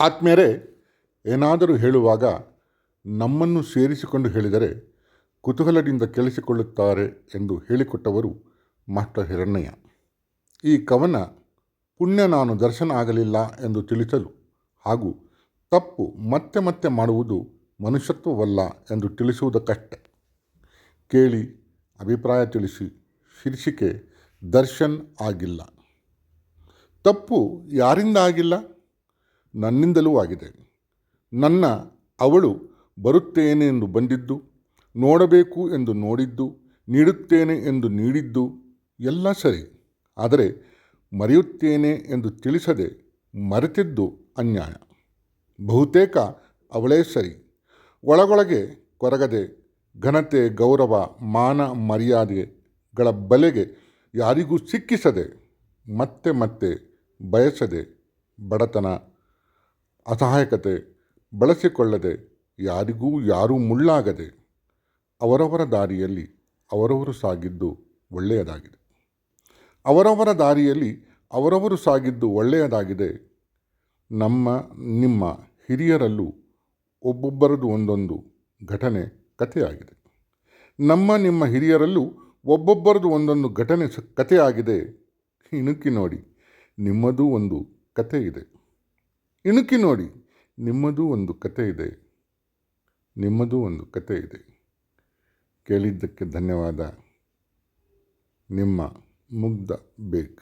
ಆತ್ಮೀಯರೇ, ಏನಾದರೂ ಹೇಳುವಾಗ ನಮ್ಮನ್ನು ಸೇರಿಸಿಕೊಂಡು ಹೇಳಿದರೆ ಕುತೂಹಲದಿಂದ ಕೇಳಿಸಿಕೊಳ್ಳುತ್ತಾರೆ ಎಂದು ಹೇಳಿಕೊಟ್ಟವರು ಮಾಸ್ಟರ್ ಹಿರಣ್ಣಯ್ಯ ಈ ಕವನ ಪುಣ್ಯ ನಾನು ದರ್ಶನ ಆಗಲಿಲ್ಲ ಎಂದು ತಿಳಿಸಲು ಹಾಗೂ ತಪ್ಪು ಮತ್ತೆ ಮತ್ತೆ ಮಾಡುವುದು ಮನುಷ್ಯತ್ವವಲ್ಲ ಎಂದು ತಿಳಿಸುವುದಕ್ಕಷ್ಟೆ. ಕೇಳಿ, ಅಭಿಪ್ರಾಯ ತಿಳಿಸಿ, ಶೀರ್ಷಿಕೆ ದರ್ಶನ್ ಆಗಿಲ್ಲ. ತಪ್ಪು ಯಾರಿಂದ ಆಗಿಲ್ಲ? ನನ್ನಿಂದಲೂ ಆಗಿದೆ. ನನ್ನ ಅವಳು ಬರುತ್ತೇನೆ ಎಂದು ಬಂದಿದ್ದು, ನೋಡಬೇಕು ಎಂದು ನೋಡಿದ್ದು, ನೀಡುತ್ತೇನೆ ಎಂದು ನೀಡಿದ್ದು ಎಲ್ಲ ಸರಿ. ಆದರೆ ಮರೆಯುತ್ತೇನೆ ಎಂದು ತಿಳಿಸದೆ ಮರೆತಿದ್ದು ಅನ್ಯಾಯ. ಬಹುತೇಕ ಅವಳೇ ಸರಿ. ಒಳಗೊಳಗೆ ಕೊರಗದೆ ಘನತೆ, ಗೌರವ, ಮಾನ, ಮರ್ಯಾದೆಗಳ ಬಲೆಗೆ ಯಾರಿಗೂ ಸಿಕ್ಕಿಸದೆ ಮತ್ತೆ ಮತ್ತೆ ಬಯಸದೆ ಬಡತನ ಅಸಹಾಯಕತೆ ಬಳಸಿಕೊಳ್ಳದೆ ಯಾರಿಗೂ ಯಾರೂ ಮುಳ್ಳಾಗದೆ ಅವರವರ ದಾರಿಯಲ್ಲಿ ಅವರವರು ಸಾಗಿದ್ದು ಒಳ್ಳೆಯದಾಗಿದೆ. ಅವರವರ ದಾರಿಯಲ್ಲಿ ಅವರವರು ಸಾಗಿದ್ದು ಒಳ್ಳೆಯದಾಗಿದೆ. ನಮ್ಮ, ನಿಮ್ಮ ಹಿರಿಯರಲ್ಲೂ ಒಬ್ಬೊಬ್ಬರದು ಒಂದೊಂದು ಘಟನೆ ಕಥೆಯಾಗಿದೆ. ನಮ್ಮ, ನಿಮ್ಮ ಹಿರಿಯರಲ್ಲೂ ಒಬ್ಬೊಬ್ಬರದು ಒಂದೊಂದು ಘಟನೆ ಕಥೆಯಾಗಿದೆ. ಇಣುಕಿ ನೋಡಿ, ನಿಮ್ಮದೂ ಒಂದು ಕಥೆ ಇದೆ ಇಣುಕಿ ನೋಡಿ. ನಿಮ್ಮದು ಒಂದು ಕತೆ ಇದೆ. ನಿಮ್ಮದು ಒಂದು ಕತೆ ಇದೆ. ಕೇಳಿದ್ದಕ್ಕೆ ಧನ್ಯವಾದ. ನಿಮ್ಮ ಮುಗ್ಧ ಬೇಗ್